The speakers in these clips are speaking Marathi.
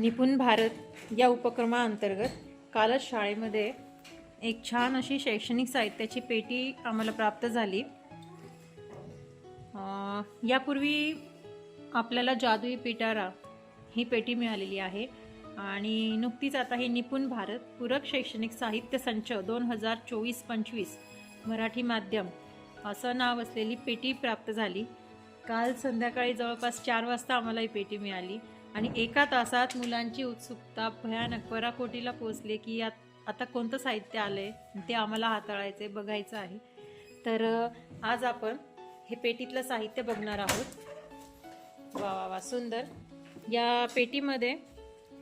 निपुण भारत या उपक्रमाअंतर्गत कालच शाळेमध्ये एक छान अशी शैक्षणिक साहित्याची पेटी आम्हाला प्राप्त झाली. यापूर्वी आपल्याला जादुई पिटारा ही पेटी मिळालेली आहे आणि नुकतीच आता हे निपुण भारत पूरक शैक्षणिक साहित्य संच दोन हजार चोवीस पंचवीस मराठी माध्यम असं नाव असलेली पेटी प्राप्त झाली. काल संध्याकाळी जवळपास चार वाजता आम्हाला ही पेटी मिळाली. आणि एका तासात मुलांची उत्सुकता भयानक पराकोटीला पोचले की यात आता कोणतं साहित्य आलंय? ते आम्हाला हाताळायचं आहे बघायचं आहे. तर आज आपण हे पेटीतलं साहित्य बघणार आहोत. वा वा वा सुंदर. या पेटीमध्ये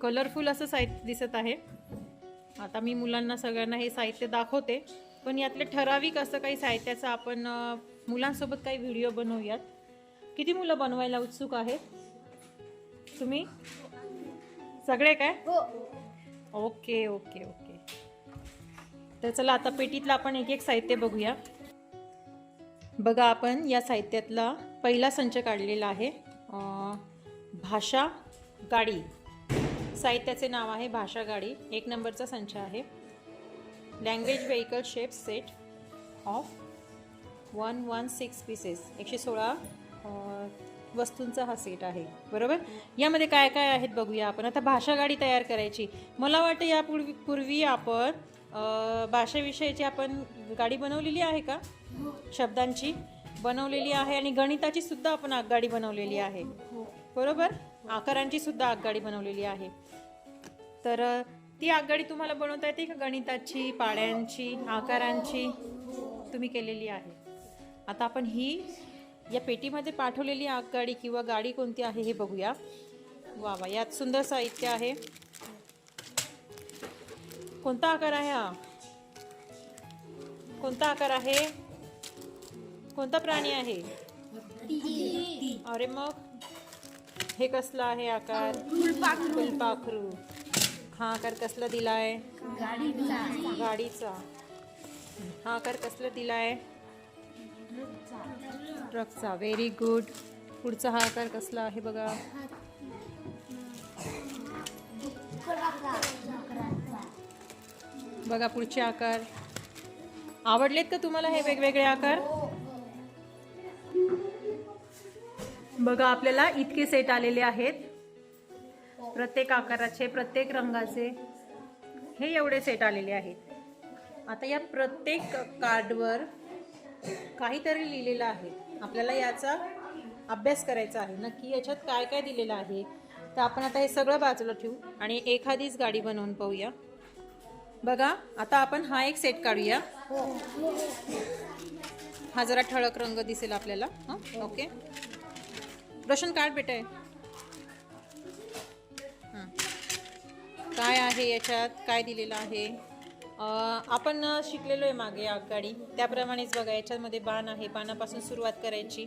कलरफुल असं साहित्य दिसत आहे. आता मी मुलांना सगळ्यांना हे साहित्य दाखवते. पण यातले ठराविक असं काही साहित्याचं आपण मुलांसोबत काही व्हिडिओ बनवूयात. किती मुलं बनवायला उत्सुक आहेत? तुम्ही? सगळे काय? Okay okay okay. तर चला आता पेटीतलं आपण एक एक साहित्य बघूया. बघा आपण या साहित्यातला पहिला संच काढलेला आहे. भाषा गाडी. साहित्याचे नाव आहे भाषा गाडी. एक नंबरचा संच आहे. Language vehicle shape set of one one six pieces एकशे सोळा वस्तूंचा हा सेट आहे बरोबर? यामध्ये काय काय आहेत बघूया आपण. आता भाषा गाडी तयार करायची. मला वाटतं यापूर्वी पूर्वी आपण भाषेविषयीची आपण गाडी बनवलेली आहे का? शब्दांची बनवलेली आहे आणि गणिताची सुद्धा आपण आगगाडी बनवलेली आहे. बरोबर? आकारांची सुद्धा आगगाडी बनवलेली आहे. तर ती आगगाडी तुम्हाला बनवता येते का? गणिताची पाड्यांची आकारांची तुम्ही केलेली आहे. आता आपण ही या पेटीमध्ये पाठवलेली आगगाडी किंवा गाडी कोणती आहे हे बघूया. वा वा यात सुंदर साहित्य आहे. कोणता आकार आहे हा? कोणता आकार आहे? कोणता प्राणी आहे? अरे मग हे कसला आहे आकार? फुलपाखरू. हा आकार कसला दिला आहे गाडीचा. हा आकार कसला दिला आहे ट्रकचा. व्हेरी गुड पुढचा हा आकार कसला आहे बघा. बघा पुढचे आकार. आवडलेत का तुम्हाला हे वेगवेगळे आकार? बघा आपल्याला इतके सेट आलेले आहेत. प्रत्येक आकाराचे प्रत्येक रंगाचे हे एवढे सेट आलेले आहेत. आता या प्रत्येक कार्डवर काहीतरी लिहिलेलं आहे. आपल्याला याचा अभ्यास करायचा आहे. नक्की याच्यात काय काय दिलेलं आहे? तर आपण आता हे सगळं बाजूला ठेवू आणि एखादीच गाडी बनवून पाहूया. बघा आता आपण हा एक सेट काढूया. हा जरा ठळक रंग दिसेल आपल्याला. हां ओके. रोशन काढ बेटा आहे काय आहे याच्यात? काय दिलेलं आहे? आपण शिकलेलो आहे मागे आगगाडी त्याप्रमाणेच बघा याच्यामध्ये बाण आहे. बाणापासून सुरुवात करायची.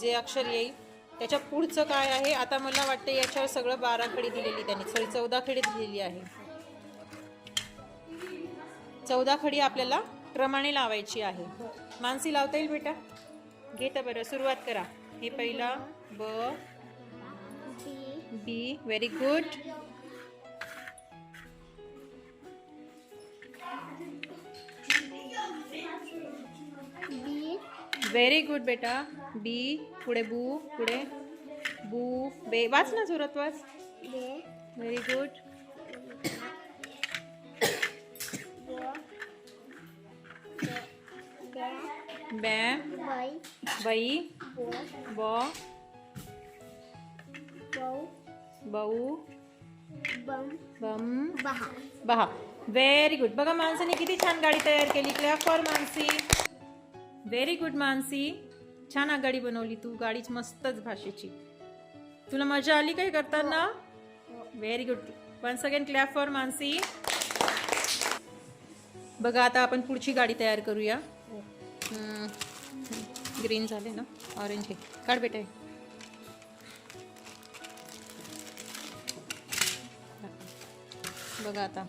जे अक्षर येईल त्याच्या पुढचं काय आहे? आता मला वाटतं याच्यावर सगळं बारा खडी दिलेली त्यांनी. सॉरी चौदा खडी दिलेली आहे. चौदा खडी आपल्याला क्रमाने लावायची आहे. मानसी लावता येईल बेटा? घेता बरं. सुरुवात करा. हे पहिला ब B very good. Very good बेटा. बी पुढे बू पुढे बू. बे वाच ना जोरात वाच. व्हेरी गुड बॅ बई ब बऊ बम बहा. व्हेरी गुड बघा माणसाने किती छान गाडी तयार केली. Clap for Mansi. Very good Mansi छान आघाडी बनवली तू. गाडीच मस्तच भाषेची. तुला मजा आली काय करताना? Very good one second clap for Mansi बघा आता आपण पुढची गाडी तयार करूया. ग्रीन झाले ना? ऑरेंज हे काढ बेटा. बघा आता.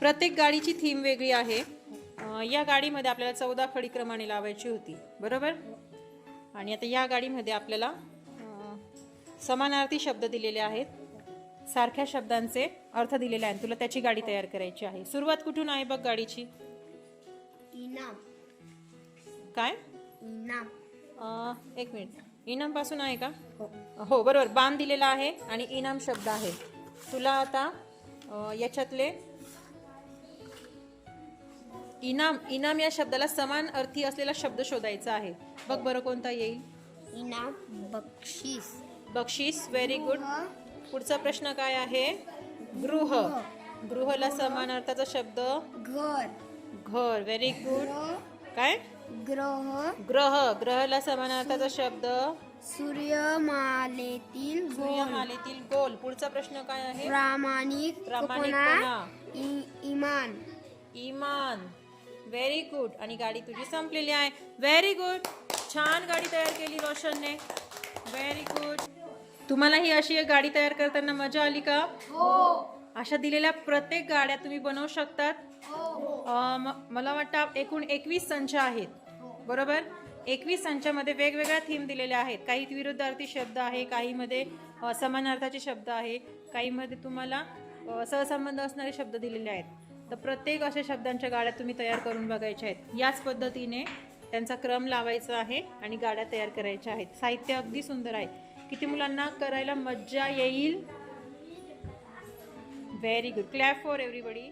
प्रत्येक गाडीची थीम वेगळी आहे. या गाडीमध्ये आपल्याला चौदा खडी क्रमाने लावायची होती बरोबर? आणि आता या गाडीमध्ये आपल्याला समानार्थी शब्द दिलेले आहेत. सारख्या शब्दांचे अर्थ दिलेले आहेत. तुला त्याची गाडी तयार करायची आहे. सुरुवात कुठून आहे बघ गाडीची? इनाम. काय? एक मिनिट. इनामपासून आहे का? हो. हो बरोबर. बाण दिलेला आहे आणि इनाम शब्द आहे. तुला आता याच्यातले इनाम इनाम या शब्दाला समान अर्थी असलेला शब्द शोधायचा आहे. बघ बरं कोणता येईल. इनाम बक्षीस. बक्षीस व्हेरी गुड पुढचा प्रश्न काय आहे? गृह. गृहला समान अर्थाचा शब्द. घर. घर व्हेरी गुड काय? ग्रह. ग्रह. ग्रहला समान अर्थाचा शब्द. सूर्यमालेतील सूर्यमालेतील गोल. पुढचा प्रश्न काय आहे? प्रामाणिक प्रामाणिकपणा. इ- इमान. इमान. व्हेरी गुड आणि गाडी तुझी संपलेली आहे. व्हेरी गुड छान गाडी तयार केली रोशनने. व्हेरी गुड तुम्हाला ही अशी एक गाडी तयार करताना मजा आली का? हो. अशा दिलेल्या प्रत्येक गाड्या तुम्ही बनवू शकतात. म- मला वाटतं एकूण एकवीस संच आहेत. बरोबर? एकवीस संचामध्ये वेगवेगळ्या थीम दिलेल्या आहेत. काही विरुद्धार्थी शब्द आहे काहीमध्ये समानार्थाचे शब्द आहे काहीमध्ये तुम्हाला सहसंबंध असणारे शब्द दिलेले आहेत. तर प्रत्येक अशा शब्दांच्या गाड्या तुम्ही तयार करून बघायच्या आहेत. याच पद्धतीने त्यांचा क्रम लावायचा आहे आणि गाड्या तयार करायच्या आहेत. साहित्य अगदी सुंदर आहे. किती मुलांना करायला मज्जा येईल? Very good clap for everybody